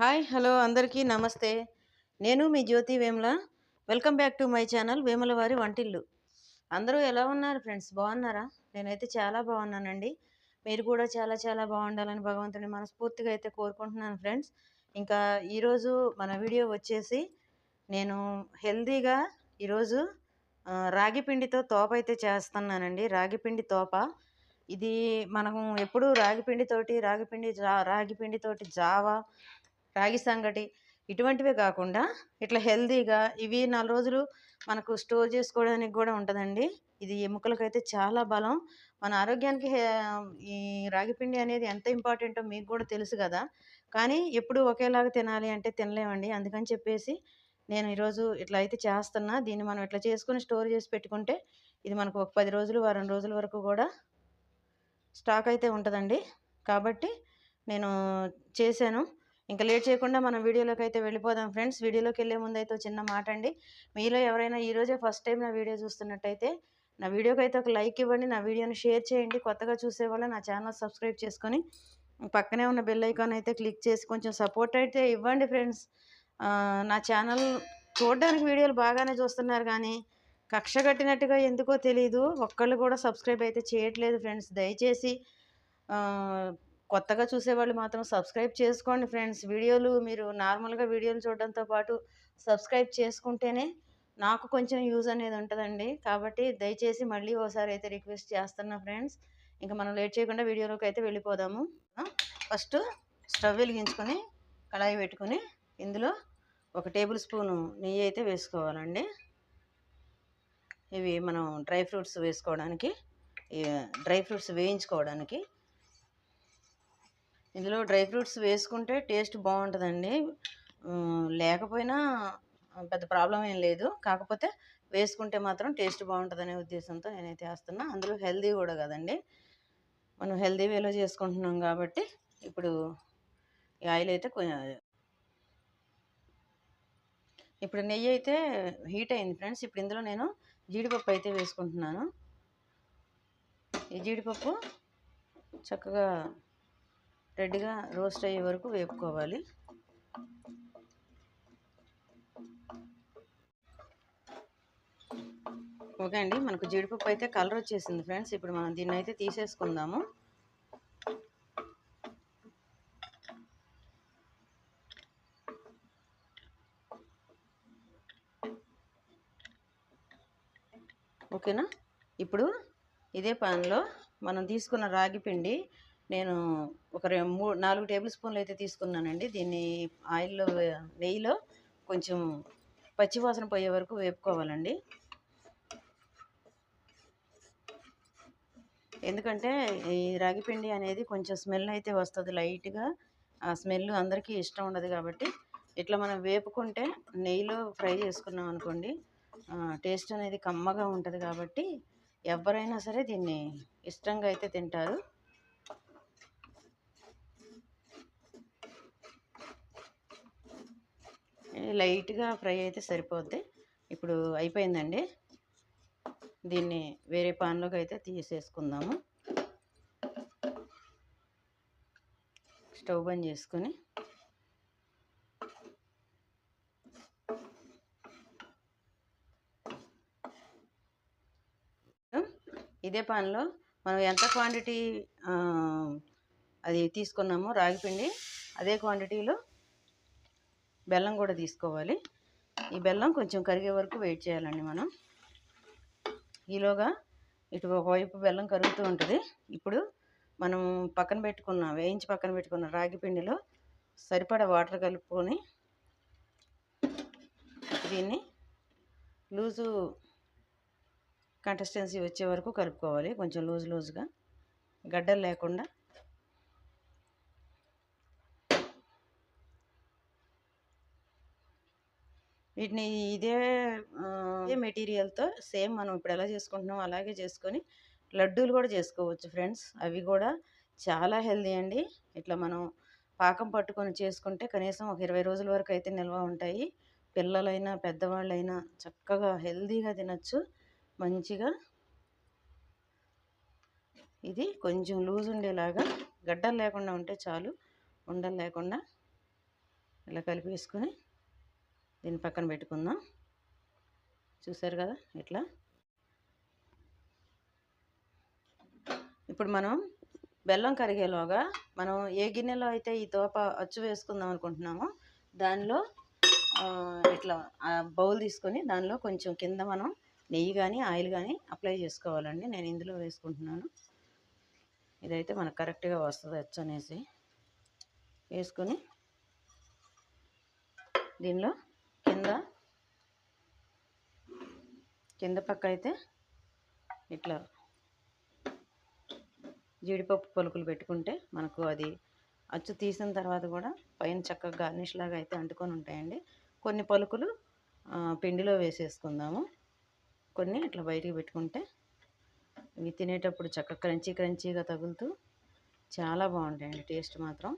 Hi hello అందరికీ నమస్తే. నేను మీ Jyothi Vemula. Welcome back to my channel Vemula వారి వంటిల్లు. అందరూ ఎలా ఉన్నారు ఫ్రెండ్స్? బాగున్నారా? నేనైతే చాలా బాగున్నానండి. మీరు కూడా చాలా చాలా బాగుండాలని భగవంతుని మనస్ఫూర్తిగా అయితే కోరుకుంటున్నాను ఫ్రెండ్స్. ఇంకా ఈరోజు మన వీడియో వచ్చేసి నేను హెల్తీగా ఈరోజు రాగిపిండితో రాగి పిండితో తోప అయితే చేస్తున్నానండి. రాగి పిండి తోప. ఇది మనం ఎప్పుడూ రాగిపిండితోటి రాగిపిండి రాగి జా రాగి జావా రాగి సంగటి ఇటువంటివే కాకుండా ఇట్లా హెల్తీగా ఇవి నాలుగు రోజులు మనకు స్టోర్ చేసుకోవడానికి కూడా ఉంటుందండి. ఇది ఎముకలకైతే చాలా బలం. మన ఆరోగ్యానికి ఈ రాగిపిండి అనేది ఎంత ఇంపార్టెంటో మీకు కూడా తెలుసు కదా. కానీ ఎప్పుడు ఒకేలాగా తినాలి అంటే తినలేమండి. అందుకని చెప్పేసి నేను ఈరోజు ఇట్లా అయితే చేస్తున్నా. దీన్ని మనం ఇట్లా చేసుకుని స్టోర్ చేసి పెట్టుకుంటే ఇది మనకు ఒక పది రోజులు వారం రోజుల వరకు కూడా స్టాక్ అయితే ఉంటుందండి. కాబట్టి నేను చేశాను. ఇంకా లేట్ చేయకుండా మనం వీడియోలోకి అయితే వెళ్ళిపోదాం ఫ్రెండ్స్. వీడియోలోకి వెళ్ళే ముందు అయితే చిన్న మాట అండి మీలో ఎవరైనా ఈరోజే ఫస్ట్ టైం నా వీడియో చూస్తున్నట్టయితే నా వీడియోకి అయితే ఒక లైక్ ఇవ్వండి నా వీడియోని షేర్ చేయండి. కొత్తగా చూసే వల్ల నా ఛానల్ సబ్స్క్రైబ్ చేసుకొని పక్కనే ఉన్న బెల్ ఐకాన్ అయితే క్లిక్ చేసి కొంచెం సపోర్ట్ అయితే ఇవ్వండి ఫ్రెండ్స్. నా ఛానల్ చూడడానికి వీడియోలు బాగానే చూస్తున్నారు కానీ కక్ష కట్టినట్టుగా ఎందుకో తెలియదు ఒక్కళ్ళు కూడా సబ్స్క్రైబ్ అయితే చేయట్లేదు ఫ్రెండ్స్. దయచేసి కొత్తగా చూసేవాళ్ళు మాత్రం సబ్స్క్రైబ్ చేసుకోండి ఫ్రెండ్స్. వీడియోలు మీరు నార్మల్గా వీడియోలు చూడడంతో పాటు సబ్స్క్రైబ్ చేసుకుంటేనే నాకు కొంచెం యూజ్ అనేది ఉంటుందండి. కాబట్టి దయచేసి మళ్ళీ ఓసారి అయితే రిక్వెస్ట్ చేస్తున్నా ఫ్రెండ్స్. ఇంకా మనం లేట్ చేయకుండా వీడియోలోకి అయితే వెళ్ళిపోదాము. ఫస్ట్ స్టవ్ వెలిగించుకొని కళాయి పెట్టుకొని ఇందులో ఒక టేబుల్ స్పూను నెయ్యి అయితే వేసుకోవాలండి. ఇవి మనం డ్రై ఫ్రూట్స్ వేసుకోవడానికి డ్రై ఫ్రూట్స్ వేయించుకోవడానికి ఇందులో డ్రై ఫ్రూట్స్ వేసుకుంటే టేస్ట్ బాగుంటుందండి. లేకపోయినా పెద్ద ప్రాబ్లం ఏం లేదు. కాకపోతే వేసుకుంటే మాత్రం టేస్ట్ బాగుంటుందనే ఉద్దేశంతో నేనైతే వేస్తున్నా. అందులో హెల్దీ కూడా కదండి. మనం హెల్దీ వేలో చేసుకుంటున్నాం కాబట్టి ఇప్పుడు ఈ ఆయిల్ అయితే కొంచెం ఇప్పుడు నెయ్యి అయితే హీట్ అయింది ఫ్రెండ్స్. ఇప్పుడు ఇందులో నేను జీడిపప్పు అయితే వేసుకుంటున్నాను. ఈ జీడిపప్పు చక్కగా రెడ్గా రోస్ట్ అయ్యే వరకు వేపుకోవాలి. ఓకే అండి మనకు జీడిపప్పు అయితే కలర్ వచ్చేసింది ఫ్రెండ్స్. ఇప్పుడు మనం దీన్ని అయితే తీసేసుకుందాము. ఓకేనా? ఇప్పుడు ఇదే పాన్లో మనం తీసుకున్న రాగి పిండి నేను ఒక రెండు మూడు నాలుగు టేబుల్ స్పూన్లు అయితే తీసుకున్నానండి. దీన్ని ఆయిల్లో నెయ్యిలో కొంచెం పచ్చివాసన పోయే వరకు వేపుకోవాలండి. ఎందుకంటే ఈ రాగిపిండి అనేది కొంచెం స్మెల్ అయితే వస్తుంది లైట్గా. ఆ స్మెల్ అందరికీ ఇష్టం ఉండదు కాబట్టి ఇట్లా మనం వేపుకుంటే నెయ్యిలో ఫ్రై చేసుకున్నాం అనుకోండి టేస్ట్ అనేది కమ్మగా ఉంటుంది కాబట్టి ఎవరైనా సరే దీన్ని ఇష్టంగా అయితే తింటారు. లైట్గా ఫ్రై అయితే సరిపోద్ది. ఇప్పుడు అయిపోయిందండి. దీన్ని వేరే పాన్లోకి అయితే తీసేసుకుందాము. స్టవ్ బంద్ చేసుకొని ఇదే పాన్లో మనం ఎంత క్వాంటిటీ అది తీసుకున్నామో రాగిపిండి అదే క్వాంటిటీలో బెల్లం కూడా తీసుకోవాలి. ఈ బెల్లం కొంచెం కరిగే వరకు వెయిట్ చేయాలండి మనం. ఈలోగా ఇటు ఒకవైపు బెల్లం కరుగుతూ ఉంటుంది. ఇప్పుడు మనం పక్కన పెట్టుకున్న వేయించి పక్కన పెట్టుకున్న రాగి పిండిలో సరిపడా వాటర్ కలుపుకొని దీన్ని లూజు కన్సిస్టెన్సీ వచ్చే వరకు కలుపుకోవాలి. కొంచెం లూజ్ లూజ్గా. గడ్డలు లేకుండా వీటిని ఇదే ఇదే మెటీరియల్తో సేమ్ మనం ఇప్పుడు ఎలా చేసుకుంటున్నాం అలాగే చేసుకొని లడ్డూలు కూడా చేసుకోవచ్చు ఫ్రెండ్స్. అవి కూడా చాలా హెల్దీ అండి. ఇట్లా మనం పాకం పట్టుకొని చేసుకుంటే కనీసం ఒక ఇరవై రోజుల వరకు అయితే నిల్వ ఉంటాయి. పిల్లలైనా పెద్దవాళ్ళైనా చక్కగా హెల్దీగా తినచ్చు. మంచిగా ఇది కొంచెం లూజ్ ఉండేలాగా గడ్డలు లేకుండా ఉంటే చాలు ఉండలు లేకుండా ఇలా కలిపి దీన్ని పక్కన పెట్టుకుందాం. చూసారు కదా ఇట్లా ఇప్పుడు మనం బెల్లం కరిగేలోగా మనం ఏ గిన్నెలో అయితే ఈ తోప అచ్చు వేసుకుందాం అనుకుంటున్నామో దానిలో ఇట్లా బౌల్ తీసుకొని దానిలో కొంచెం కింద మనం నెయ్యి కానీ ఆయిల్ కానీ అప్లై చేసుకోవాలండి. నేను ఇందులో వేసుకుంటున్నాను. ఇదైతే మనకు కరెక్ట్గా వస్తుంది అచ్చు అనేసి. వేసుకొని దీనిలో కింద కింద పక్క అయితే ఇట్లా జీడిపప్పు పలుకులు పెట్టుకుంటే మనకు అది అచ్చు తీసిన తర్వాత కూడా పైన చక్కగా గార్నిష్ లాగా అయితే అంటుకొని ఉంటాయండి. కొన్ని పలుకులు పిండిలో వేసేసుకుందాము. కొన్ని ఇట్లా బయటికి పెట్టుకుంటే ఇవి తినేటప్పుడు చక్కగా క్రంచీ క్రంచీగా తగులుతూ చాలా బాగుంటాయండి టేస్ట్ మాత్రం.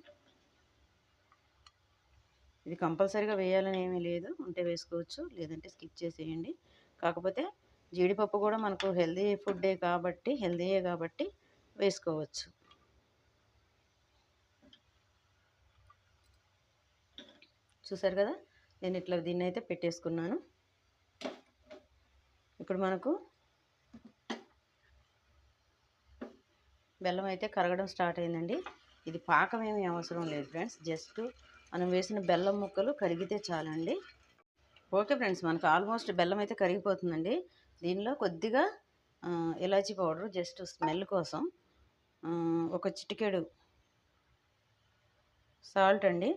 ఇది కంపల్సరీగా వేయాలని ఏమీ లేదు. ఉంటే వేసుకోవచ్చు లేదంటే స్కిప్ చేసేయండి. కాకపోతే జీడిపప్పు కూడా మనకు హెల్దీ ఫుడ్డే కాబట్టి హెల్దీయే కాబట్టి వేసుకోవచ్చు. చూసారు కదా? నేను ఇట్లా దీన్ని అయితే పెట్టేసుకున్నాను. ఇప్పుడు మనకు బెల్లం అయితే కరగడం స్టార్ట్ అయిందండి. ఇది పాకం ఏమీ అవసరం లేదు ఫ్రెండ్స్. జస్ట్ మనం వేసిన బెల్లం ముక్కలు కరిగితే చాలండి. ఓకే ఫ్రెండ్స్ మనకు ఆల్మోస్ట్ బెల్లం అయితే కరిగిపోతుందండి. దీనిలో కొద్దిగా ఇలాచీ పౌడర్ జస్ట్ స్మెల్ కోసం ఒక చిటికెడు సాల్ట్ అండి.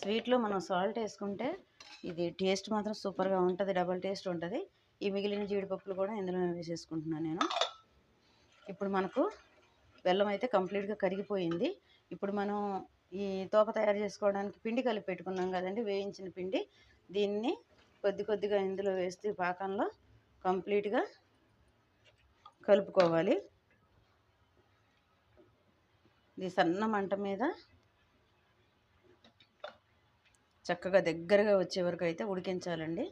స్వీట్లో మనం సాల్ట్ వేసుకుంటే ఇది టేస్ట్ మాత్రం సూపర్గా ఉంటుంది డబల్ టేస్ట్ ఉంటుంది. ఈ మిగిలిన జీడిపప్పులు కూడా ఇందులో వేసేసుకుంటున్నాను నేను. ఇప్పుడు మనకు బెల్లం అయితే కంప్లీట్గా కరిగిపోయింది. ఇప్పుడు మనం ఈ తోక తయారు చేసుకోవడానికి పిండి కలిపి పెట్టుకున్నాం కదండి వేయించిన పిండి. దీన్ని కొద్ది కొద్దిగా ఇందులో వేస్తే పాకంలో కంప్లీట్గా కలుపుకోవాలి. ఇది సన్న మంట మీద చక్కగా దగ్గరగా వచ్చే వరకు అయితే ఉడికించాలండి.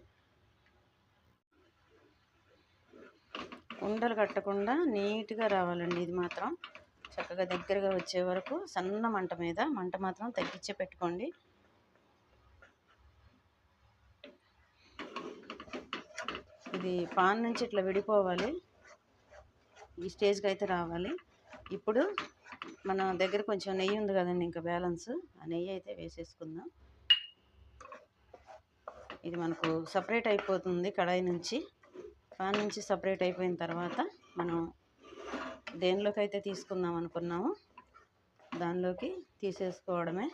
ఉండలు కట్టకుండా నీట్గా రావాలండి ఇది మాత్రం. చక్కగా దగ్గరగా వచ్చే వరకు సన్న మంట మీద మంట మాత్రం తగ్గించే పెట్టుకోండి. ఇది పాన్ నుంచి ఇట్లా విడిపోవాలి. ఈ స్టేజ్కి అయితే రావాలి. ఇప్పుడు మన దగ్గర కొంచెం నెయ్యి ఉంది కదండి ఇంకా బ్యాలెన్స్ ఆ నెయ్యి అయితే వేసేసుకుందాం. ఇది మనకు సపరేట్ అయిపోతుంది కడాయి నుంచి. పాన్ నుంచి సపరేట్ అయిపోయిన తర్వాత మనం దేనిలోకి అయితే తీసుకుందాం అనుకున్నామో దానిలోకి తీసేసుకోవడమే.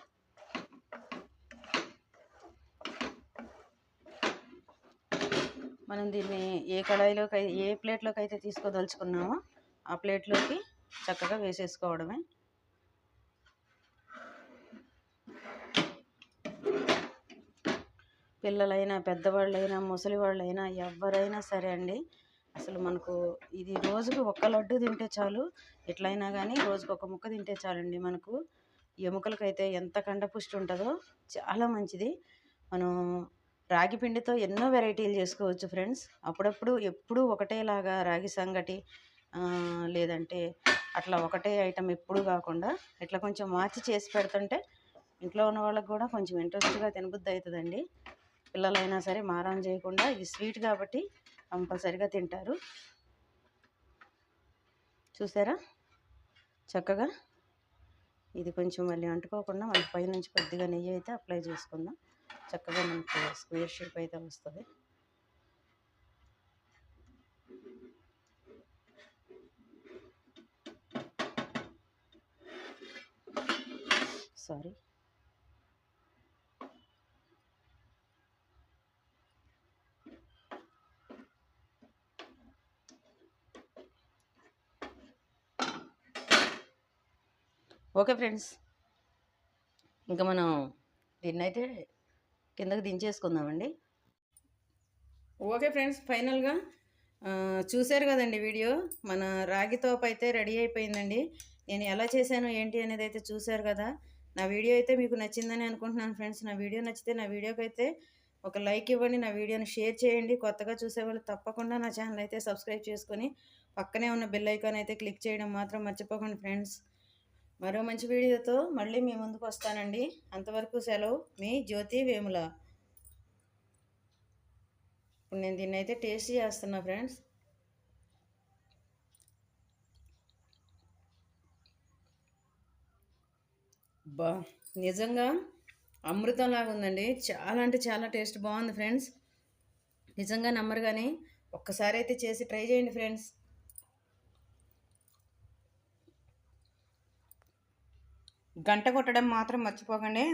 మనం దీన్ని ఏ కడాయిలోకి ఏ ప్లేట్లోకి అయితే తీసుకోదలుచుకున్నామో ఆ ప్లేట్లోకి చక్కగా వేసేసుకోవడమే. పిల్లలైనా పెద్దవాళ్ళైనా ముసలి వాళ్ళైనా ఎవరైనా సరే అండి అసలు మనకు ఇది రోజుకు ఒక్క లడ్డు తింటే చాలు. ఎట్లయినా కానీ రోజుకు ఒక ముక్క తింటే చాలండి మనకు. ఎముకలకైతే ఎంత కండపుష్టి ఉంటుందో చాలా మంచిది. మనం రాగి పిండితో ఎన్నో వెరైటీలు చేసుకోవచ్చు ఫ్రెండ్స్. అప్పుడప్పుడు ఎప్పుడూ ఒకటేలాగా రాగి సంగటి లేదంటే అట్లా ఒకటే ఐటెం ఎప్పుడు కాకుండా ఇట్లా కొంచెం మార్చి చేసి పెడుతుంటే ఇంట్లో ఉన్న వాళ్ళకి కూడా కొంచెం ఇంట్రెస్ట్గా తినబుద్ధి అవుతుందండి. పిల్లలైనా సరే మారం చేయకుండా ఇది స్వీట్ కాబట్టి కంపల్సరిగా తింటారు. చూసారా? చక్కగా ఇది కొంచెం మళ్ళీ అంటుకోకుండా మనకి పైనుంచి కొద్దిగా నెయ్యి అయితే అప్లై చేసుకుందాం. చక్కగా మనకు స్క్వేర్ షేప్ అయితే వస్తుంది. సారీ. Okay friends. ఇంకా మనం దీన్ని అయితే కిందకి దించేసుకుందామండి. ఓకే ఫ్రెండ్స్ ఫైనల్గా చూశారు కదండి వీడియో. మన రాగి తోపు అయితే రెడీ అయిపోయిందండి. నేను ఎలా చేశాను ఏంటి అనేది అయితే చూశారు కదా. నా వీడియో అయితే మీకు నచ్చిందని అనుకుంటున్నాను ఫ్రెండ్స్. నా వీడియో నచ్చితే నా వీడియోకి అయితే ఒక లైక్ ఇవ్వండి నా వీడియోని షేర్ చేయండి. కొత్తగా చూసేవాళ్ళు తప్పకుండా నా ఛానల్ అయితే సబ్స్క్రైబ్ చేసుకొని పక్కనే ఉన్న బెల్ ఐకాన్ అయితే క్లిక్ చేయడం మాత్రం మర్చిపోకండి ఫ్రెండ్స్. మరో మంచి వీడియోతో మళ్ళీ మీ ముందుకు వస్తానండి. అంతవరకు సెలవు మీ జ్యోతి వేముల. ఇప్పుడు నేను దీన్ని అయితే టేస్ట్ చేస్తున్నా ఫ్రెండ్స్ బా నిజంగా అమృతంలాగా ఉందండి. చాలా అంటే చాలా టేస్ట్ బాగుంది ఫ్రెండ్స్ నిజంగా నమ్మరు కానీ ఒక్కసారి అయితే చేసి ట్రై చేయండి ఫ్రెండ్స్ గంట కొట్టడం మాత్రం మర్చిపోకండి.